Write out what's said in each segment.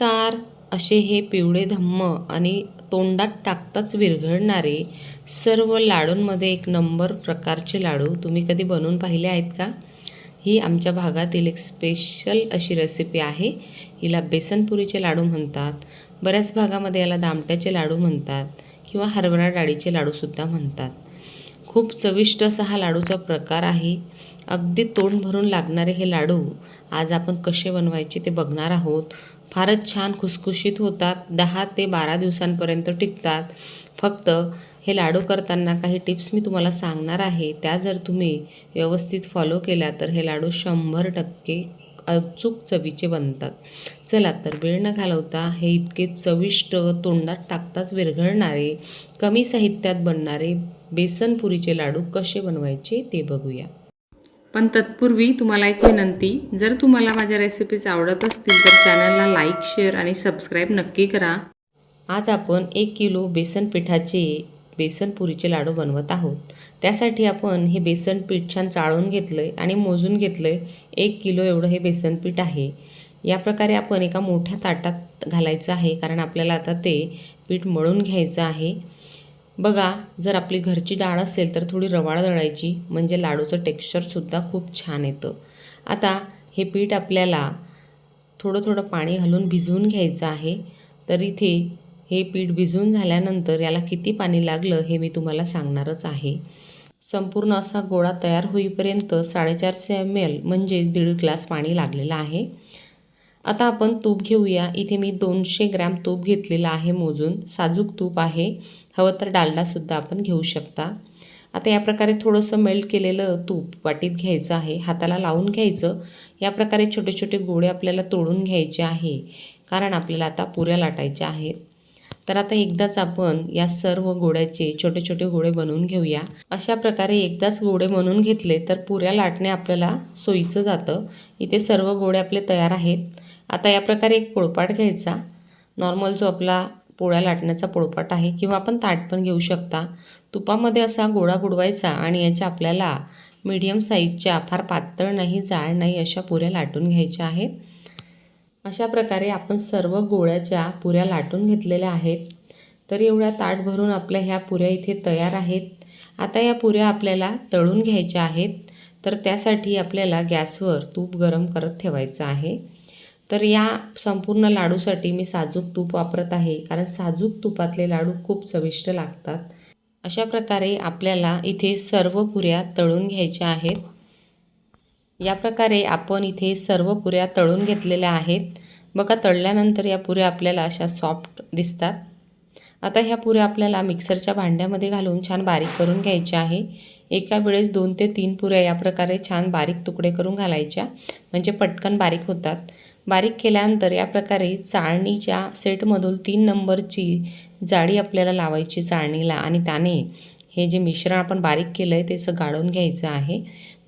नमस्कार. असे हे पिवळे धम्म आणि तोंडात टाकताच विरघळणारे सर्व लाडूंमध्ये एक नंबर प्रकारचे लाडू तुम्ही कधी बनवून पाहिले आहेत का? ही आमच्या भागातील एक स्पेशल अशी रेसिपी आहे. हिला बेसनपुरीचे लाडू म्हणतात. बऱ्याच भागामध्ये याला दामट्याचे लाडू म्हणतात किंवा हरभरा डाळीचे लाडूसुद्धा म्हणतात. खूप चविष्ट असा हा लाडूचा प्रकार आहे. अगदी तोंड भरून लागणारे हे लाडू आज आपण कसे बनवायचे ते बघणार आहोत. फारच छान खुसखुशीत होतात. दहा ते बारा दिवसांपर्यंत टिकतात. फक्त हे लाडू करताना काही टिप्स मी तुम्हाला सांगणार आहे. त्या जर तुम्ही व्यवस्थित फॉलो केल्या तर हे लाडू शंभर टक्के अचूक चवीचे बनतात. चला तर वेळ न घालवता हे इतके चविष्ट तोंडात टाकताच विरघळणारे कमी साहित्यात बनणारे बेसनपुरीचे लाडू कसे बनवायचे ते बघूया. पण तत्पूर्वी तुम्हाला एक विनंती जर तुम्हाला माझ्या रेसिपीज आवडत असतील तर चॅनलला लाईक शेअर आणि सबस्क्राईब नक्की करा. आज आपण एक किलो बेसन पिठाचे बेसन पुरीचे लाडू बनवत आहोत. त्यासाठी आपण हे बेसन पीठ छान चाळून घेतलं आहे आणि मोजून घेतलं आहे एक किलो एवढं हे बेसन पीठ आहे. या प्रकारे आपण एका मोठ्या ताटात घालायचं आहे कारण आपल्याला आता ते पीठ मळून घ्यायचं आहे. बघा जर आपली घरची डाळ असेल तर थोडी रवाळ दळायची म्हणजे लाडूचं टेक्स्चरसुद्धा खूप छान येतं. आता हे पीठ आपल्याला थोडं थोडं पाणी घालून भिजवून घ्यायचं आहे. तर इथे हे पीठ भिजून झाल्यानंतर याला किती पाणी लागलं हे मी तुम्हाला सांगणारच आहे. संपूर्ण असा गोळा तयार होईपर्यंत साडेचारशे एम एल म्हणजेच दीड ग्लास पाणी लागलेलं आहे. आता आपण तूप घेऊया. इथे मी दोनशे ग्रॅम तूप घेतलेलं आहे मोजून. साजूक तूप आहे. हवं तर डालडासुद्धा आपण घेऊ शकता. आता या प्रकारे थोडंसं मेल्ट केलेलं तूप वाटीत घ्यायचं आहे. हाताला लावून घ्यायचं. या प्रकारे छोटे छोटे गोळे आपल्याला तोडून घ्यायचे आहे. कारण आपल्याला आता पुऱ्या लाटायच्या आहेत. तर आता एकदाच आपण या सर्व गोळ्याचे छोटे छोटे गोळे बनवून घेऊया. अशा प्रकारे एकदाच गोळे बनवून घेतले तर पुऱ्या लाटणे आपल्याला सोयीचं जातं. इथे सर्व गोळे आपले तयार आहेत. आता या प्रकारे एक पोळपाट घ्यायचा. नॉर्मल जो आपला पोळ्या लाटण्याचा पोळपाट आहे किंवा आपण ताट पण घेऊ शकता. तुपामध्ये असा गोळा बुडवायचा आणि याच्या आपल्याला मीडियम साईजच्या फार पातळ नाही जाड नाही अशा पुऱ्या लाटून घ्यायच्या आहेत. अशा प्रकारे आपण सर्व गोळ्याच्या पुऱ्या लाटून घेतलेल्या आहेत. तर एवढ्या ताट भरून आपल्या ह्या पुऱ्या इथे तयार आहेत. आता या पुऱ्या आपल्याला तळून घ्यायच्या आहेत. तर त्यासाठी आपल्याला गॅसवर तूप गरम करत ठेवायचं आहे. तर या संपूर्ण लाडूसाठी मी साजूक तूप वापरत आहे कारण साजूक तुपातले लाडू खूप चविष्ट लागतात. अशा प्रकारे आपल्याला इथे सर्व पुऱ्या तळून घ्यायच्या आहेत. या प्रकारे आपण इथे सर्व पुऱ्या तळून घेतलेल्या आहेत. बघा तळल्यानंतर या पुऱ्या आपल्याला अशा सॉफ्ट दिसतात. आता ह्या पुऱ्या आपल्याला मिक्सरच्या भांड्यामध्ये घालून छान बारीक करून घ्यायच्या आहे. एका वेळेस दोन ते तीन पुऱ्या या प्रकारे छान बारीक तुकडे करून घालायच्या म्हणजे पटकन बारीक होतात. बारीक केल्यानंतर या प्रकारे चाळणीच्या सेटमधून तीन नंबरची जाळी आपल्याला लावायची चाळणीला आणि त्याने हे जे मिश्रण आपण बारीक केलं आहे त्याचं गाळून घ्यायचं आहे.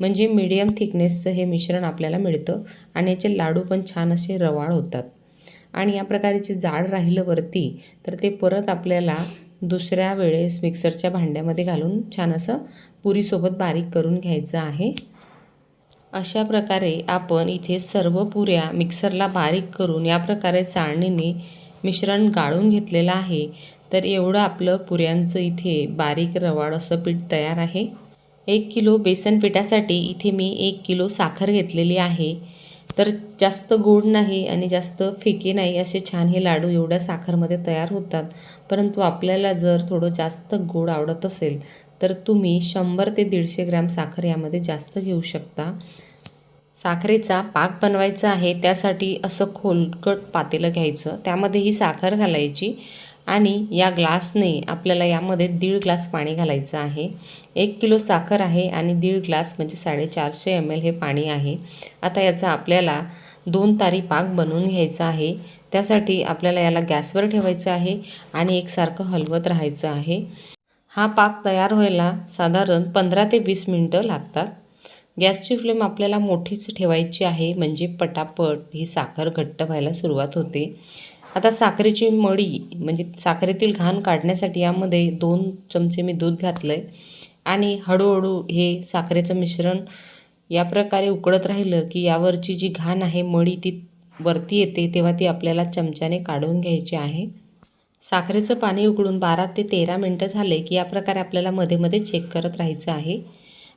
म्हणजे मीडियम थिकनेसचं हे मिश्रण आपल्याला मिळतं आणि याचे लाडू पण छान असे रवाळ होतात. आणि या प्रकारचे जाड राहिलं वरती तर ते परत आपल्याला दुसऱ्या वेळेस मिक्सरच्या भांड्यामध्ये घालून छान असं पुरीसोबत बारीक करून घ्यायचं आहे. अशा प्रकारे आपण इथे सर्व पुऱ्या मिक्सरला बारीक करून या प्रकारे चाळणीने मिश्रण गाळून घेतलेलं आहे. तर एवढं आपलं पुऱ्यांचं इथे बारीक रवाळ असं पीठ तयार आहे. एक किलो बेसन पिठासाठी इथे मी एक किलो साखर घेतलेली आहे. तर जास्त गोड नाही आणि जास्त फिके नाही असे छान हे लाडू एवढ्या साखरमध्ये तयार होतात. परंतु आपल्याला जर थोडं जास्त गोड आवडत असेल तर तुम्ही शंभर ते दीडशे ग्रॅम साखर यामध्ये जास्त घेऊ शकता. साखरेचा पाक बनवायचा आहे त्यासाठी असं खोलकट पातेलं घ्यायचं. त्यामध्ये ही साखर घालायची आणि या ग्लासने आपल्याला यामध्ये दीड ग्लास पाणी घालायचं आहे. एक किलो साखर आहे आणि दीड ग्लास म्हणजे साडेचारशे एम एल हे पाणी आहे. आता याचा आपल्याला दोन तारी पाक बनवून घ्यायचा आहे. त्यासाठी आपल्याला याला गॅसवर ठेवायचं आहे आणि एकसारखं हलवत राहायचं आहे. हा पाक तयार व्हायला साधारण पंधरा ते वीस मिनटं लागतात. गॅसची फ्लेम आपल्याला मोठीच ठेवायची आहे म्हणजे पटापट. ही साखर घट्ट व्हायला सुरुवात होते. आता साखरेची मळी म्हणजे साखरेतील घाण काढण्यासाठी यामध्ये दोन चमचे मी दूध घातलं आहे आणि हळूहळू हे साखरेचं मिश्रण या प्रकारे उकळत राहिलं की यावरची जी घाण आहे मळी ती वरती येते तेव्हा ती आपल्याला चमच्याने काढून घ्यायची आहे. साखरेचं पाणी उकळून बारा ते तेरा मिनटं झाले की या प्रकारे आपल्याला मध्ये मध्ये चेक करत राहायचं आहे.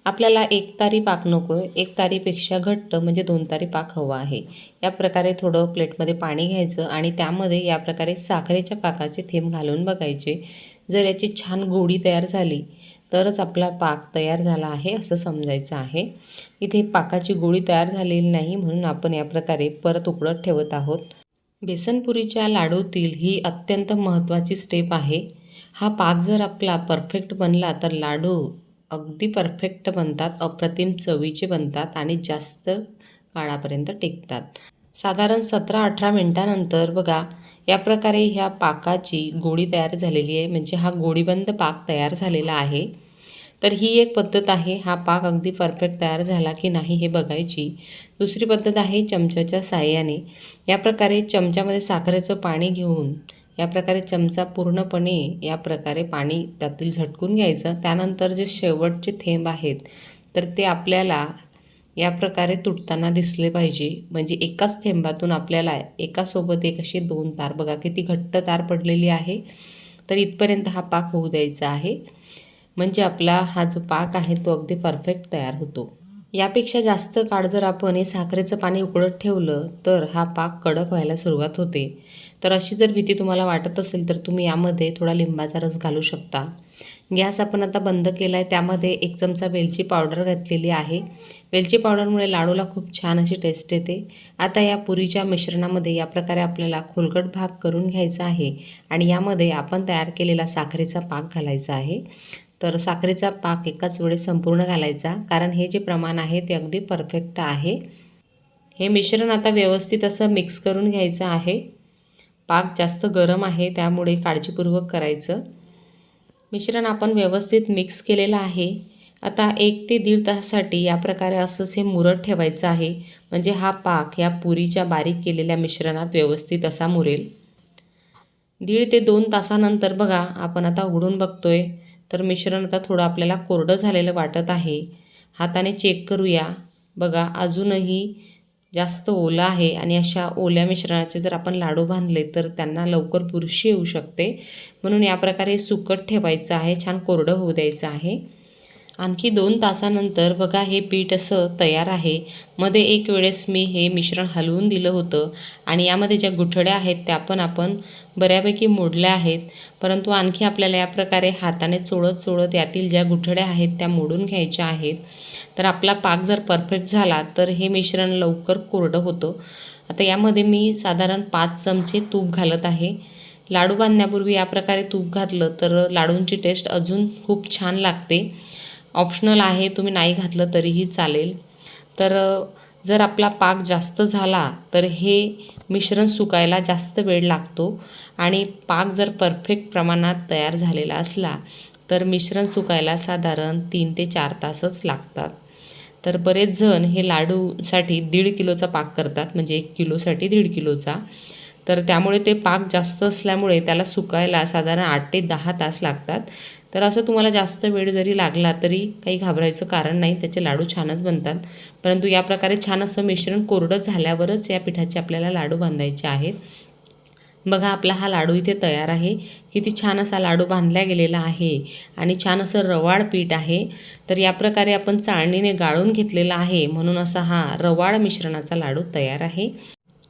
आपल्याला एक तारी पाक नको आहे एक तारीपेक्षा घट्ट म्हणजे दोन तारी पाक हवा आहे. या प्रकारे थोडं प्लेटमध्ये पाणी घ्यायचं आणि त्यामध्ये या प्रकारे साखरेच्या पाकाचे थेंब घालून बघायचे. जर याची छान गोडी तयार झाली तरच आपला पाक तयार झाला आहे असं समजायचं आहे. इथे पाकाची गोळी तयार झालेली नाही म्हणून आपण या प्रकारे परत उकडत ठेवत आहोत. बेसनपुरीच्या लाडूतील ही अत्यंत महत्त्वाची स्टेप आहे. हा पाक जर आपला परफेक्ट बनला तर लाडू अगदी परफेक्ट बनतात अप्रतिम चवीचे बनतात आणि जास्त काळापर्यंत टिकतात. साधारण सतरा अठरा मिनटानंतर बघा या प्रकारे ह्या पाकाची गोळी तयार झालेली आहे. म्हणजे हा गोळीबंद पाक तयार झालेला आहे. तर ही एक पद्धत आहे. हा पाक अगदी परफेक्ट तयार झाला की नाही हे बघायची. दुसरी पद्धत आहे चमच्याच्या साह्याने. या प्रकारे चमच्यामध्ये साखरेचं पाणी घेऊन या प्रकारे चमचा पूर्णपणे या प्रकारे पाणी त्यातील झटकून घ्यायचं. त्यानंतर जे शेवटचे थेंब आहेत तर ते आपल्याला या प्रकारे तुटताना दिसले पाहिजे. म्हणजे एकाच थेंबातून आपल्याला एकासोबत एक असे दोन तार बघा किती घट्ट तार पडलेली आहे. तर इथपर्यंत हा पाक होऊ द्यायचा आहे. म्हणजे आपला हा जो पाक आहे तो अगदी परफेक्ट तयार होतो. यापेक्षा जास्त काळ जर आपण हे साखरेचं पाणी उकळत ठेवलं तर हा पाक कडक व्हायला सुरुवात होते. तर अशी जर भीती तुम्हाला वाटत असेल तर तुम्ही यामध्ये थोडा लिंबाचा रस घालू शकता. गॅस आपण आता बंद केला आहे त्यामध्ये एक चमचा वेलची पावडर घातलेली आहे. वेलची पावडरमुळे लाडूला खूप छान अशी टेस्ट येते. आता या पुरीच्या मिश्रणामध्ये या प्रकारे आपल्याला खोलगट भाग करून घ्यायचा आहे आणि यामध्ये आपण तयार केलेला साखरेचा पाक घालायचा आहे. तर साखरेचा पाक एकाच वेळेस संपूर्ण घालायचा. कारण हे जे प्रमाण आहे ते अगदी परफेक्ट आहे. हे मिश्रण आता व्यवस्थित असं मिक्स करून घ्यायचं आहे. पाक जास्त गरम आहे त्यामुळे काळजीपूर्वक करायचं. मिश्रण आपण व्यवस्थित मिक्स केलेलं आहे. आता एक ते दीड तासासाठी या प्रकारे असंच हे मुरत ठेवायचं आहे. म्हणजे हा पाक या पुरीच्या बारीक केलेल्या मिश्रणात व्यवस्थित असा मुरेल. दीड ते दोन तासानंतर बघा आपण आता उघडून बघतोय. तर मिश्रण आता थोडं आपल्याला कोरडं झालेलं वाटत आहे. हाताने चेक करूया. बघा अजूनही जास्त ओलं आहे आणि अशा ओल्या मिश्रणाचे जर आपण लाडू बांधले तर त्यांना लवकर बुरशी येऊ शकते. म्हणून या प्रकारे सुकट ठेवायचं आहे छान कोरडं होऊ द्यायचं आहे. आणखी दोन तासानंतर बघा हे पीठ असं तयार आहे. मध्ये एक वेळेस मी हे मिश्रण हलवून दिलं होतं आणि यामध्ये ज्या गुठड्या आहेत त्या पण आपण बऱ्यापैकी मोडल्या आहेत. परंतु आणखी आपल्याला या प्रकारे हाताने चोळत चोळत यातील ज्या गुठड्या आहेत त्या मोडून घ्यायच्या आहेत. तर आपला पाक जर परफेक्ट झाला तर हे मिश्रण लवकर कोरडं होतं. आता यामध्ये मी साधारण पाच चमचे तूप घालत आहे. लाडू बांधण्यापूर्वी या प्रकारे तूप घातलं तर लाडूंची टेस्ट अजून खूप छान लागते. ऑप्शनल आहे तुम्ही नाही घातलं तरीही चालेल. तर जर आपला पाक जास्त झाला तर हे मिश्रण सुकायला जास्त वेळ लागतो. आणि पाक जर परफेक्ट प्रमाणात तयार झालेला असला तर मिश्रण सुकायला साधारण तीन ते चार तासच लागतात. तर बरेच जण हे लाडूसाठी दीड किलोचा पाक करतात म्हणजे एक किलोसाठी दीड किलोचा. तर त्यामुळे ते पाक जास्त असल्यामुळे त्याला सुकायला साधारण आठ ते दहा तास लागतात. तर असं तुम्हाला जास्त वेळ जरी लागला तरी काही घाबरायचं कारण नाही. त्याचे लाडू छानच बनतात. परंतु या प्रकारे छान असं मिश्रण कोरडं झाल्यावरच या पिठाचे आपल्याला लाडू बांधायचे आहेत. बघा आपला हा लाडू इथे तयार आहे. किती छान असा लाडू बांधला गेलेला आहे आणि छान असं रवाळ पीठ आहे. तर या प्रकारे आपण चाळणीने गाळून घेतलेला आहे म्हणून असा हा रवाळ मिश्रणाचा लाडू तयार आहे.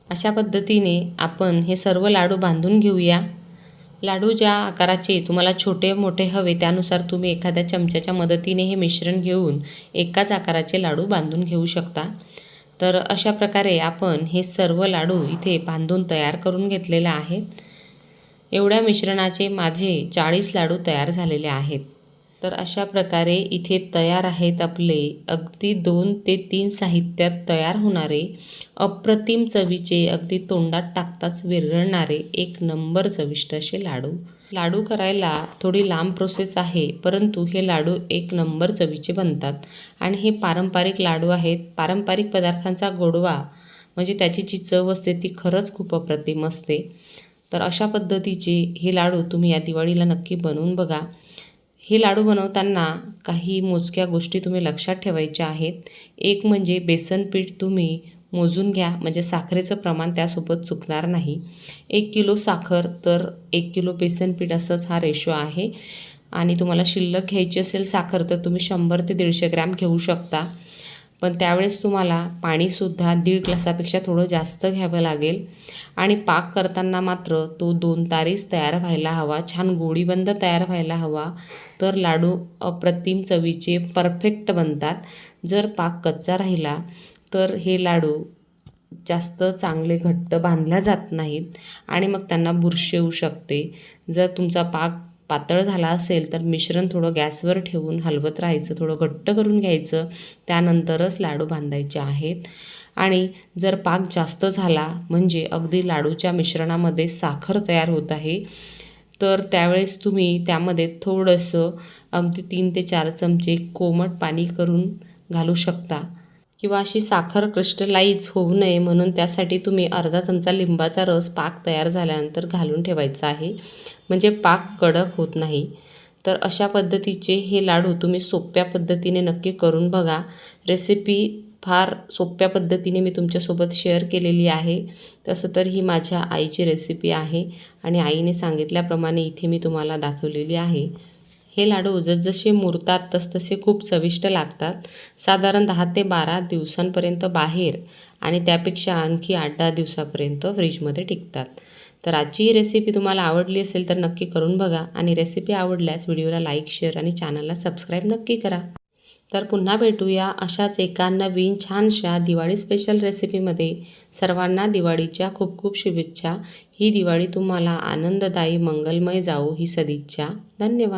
अशा पद्धतीने आपण हे सर्व लाडू बांधून घेऊया. लाडू ज्या आकाराचे तुम्हाला छोटे मोठे हवे त्यानुसार तुम्ही एखाद्या चमच्याच्या मदतीने हे मिश्रण घेऊन एकाच आकाराचे लाडू बांधून घेऊ शकता. तर अशा प्रकारे आपण हे सर्व लाडू इथे बांधून तयार करून घेतलेले आहेत. एवढ्या मिश्रणाचे माझे चाळीस लाडू तयार झालेले आहेत. तर अशा प्रकारे इथे तयार आहेत आपले अगदी दोन ते तीन साहित्यात तयार होणारे अप्रतिम चवीचे अगदी तोंडात टाकताच विरघळणारे एक नंबर चविष्ट असे लाडू. लाडू करायला थोडी लांब प्रोसेस आहे परंतु हे लाडू एक नंबर चवीचे बनतात. आणि हे पारंपरिक लाडू आहेत. पारंपरिक पदार्थांचा गोडवा म्हणजे त्याची जी चव असते ती खरंच खूप अप्रतिम असते. तर अशा पद्धतीचे हे लाडू तुम्ही या दिवाळीला नक्की बनवून बघा. हे लाडू बनवताना काही मोजक्या गोष्टी तुम्ही लक्षात ठेवायच्या आहेत. एक म्हणजे बेसन पीठ तुम्ही मोजून घ्या. म्हणजे साखरेचं प्रमाण त्यासोबत चुकणार नाही. एक किलो साखर तर एक किलो बेसन पीठ असंच हा रेशो आहे. आणि तुम्हाला शिल्लक घ्यायची असेल साखर तर तुम्ही शंभर ते दीडशे ग्रॅम घेऊ शकता. पण त्यावेळेस तुम्हाला पाणीसुद्धा दीड ग्लासापेक्षा थोडं जास्त घ्यावं लागेल. आणि पाक करताना मात्र तो दोन तारीस तयार व्हायला हवा. छान गोडीबंद तयार व्हायला हवा. तर लाडू अप्रतिम चवीचे परफेक्ट बनतात. जर पाक कच्चा राहिला तर हे लाडू जास्त चांगले घट्ट बांधल्या जात नाहीत. आणि मग त्यांना बुरशी येऊ शकते. जर तुमचा पाक पातळ झाला असेल तर मिश्रण थोडं गॅसवर ठेवून हलवत राहायचं थोडं घट्ट करून घ्यायचं. त्यानंतरच लाडू बांधायचे आहेत. आणि जर पाक जास्त झाला म्हणजे अगदी लाडूच्या मिश्रणामध्ये साखर तयार होत आहे तर त्यावेळेस तुम्ही त्यामध्ये थोडंसं अगदी तीन ते चार चमचे कोमट पाणी करून घालू शकता. किंवा अशी साखर क्रिस्टलाइज होऊ नये म्हणून त्यासाठी तुम्ही अर्धा चमचा लिंबाचा रस पाक तयार झाल्यानंतर घालून ठेवायचा आहे. म्हणजे पाक कडक होत नाही. तर अशा पद्धतीचे हे लाडू तुम्ही सोप्या पद्धतीने नक्की करून बघा. रेसिपी फार सोप्या पद्धतीने मी तुमच्यासोबत शेअर केलेली आहे. तसं तर ही माझ्या आईची रेसिपी आहे आणि आईने सांगितल्याप्रमाणे इथे मी तुम्हाला दाखवलेली आहे. हे लाडू जसजसे मुरतात तसतसे खूप चविष्ट लागतात. साधारण दहा ते बारा दिवसांपर्यंत बाहेर आणि त्यापेक्षा आणखी आठ दहा दिवसापर्यंत फ्रीजमध्ये टिकतात. तर आजची ही रेसिपी तुम्हाला आवडली असेल तर नक्की करून बघा आणि रेसिपी आवडल्यास व्हिडिओला लाईक शेअर आणि चॅनलला सबस्क्राईब नक्की करा. तर पुन्हा भेटूया अशाच एका नवीन छानशा दिवाळी स्पेशल रेसिपीमध्ये सर्वांना दिवाळीच्या खूप खूप शुभेच्छा. ही दिवाळी तुम्हाला आनंददायी मंगलमय जाऊ ही सदिच्छा. धन्यवाद.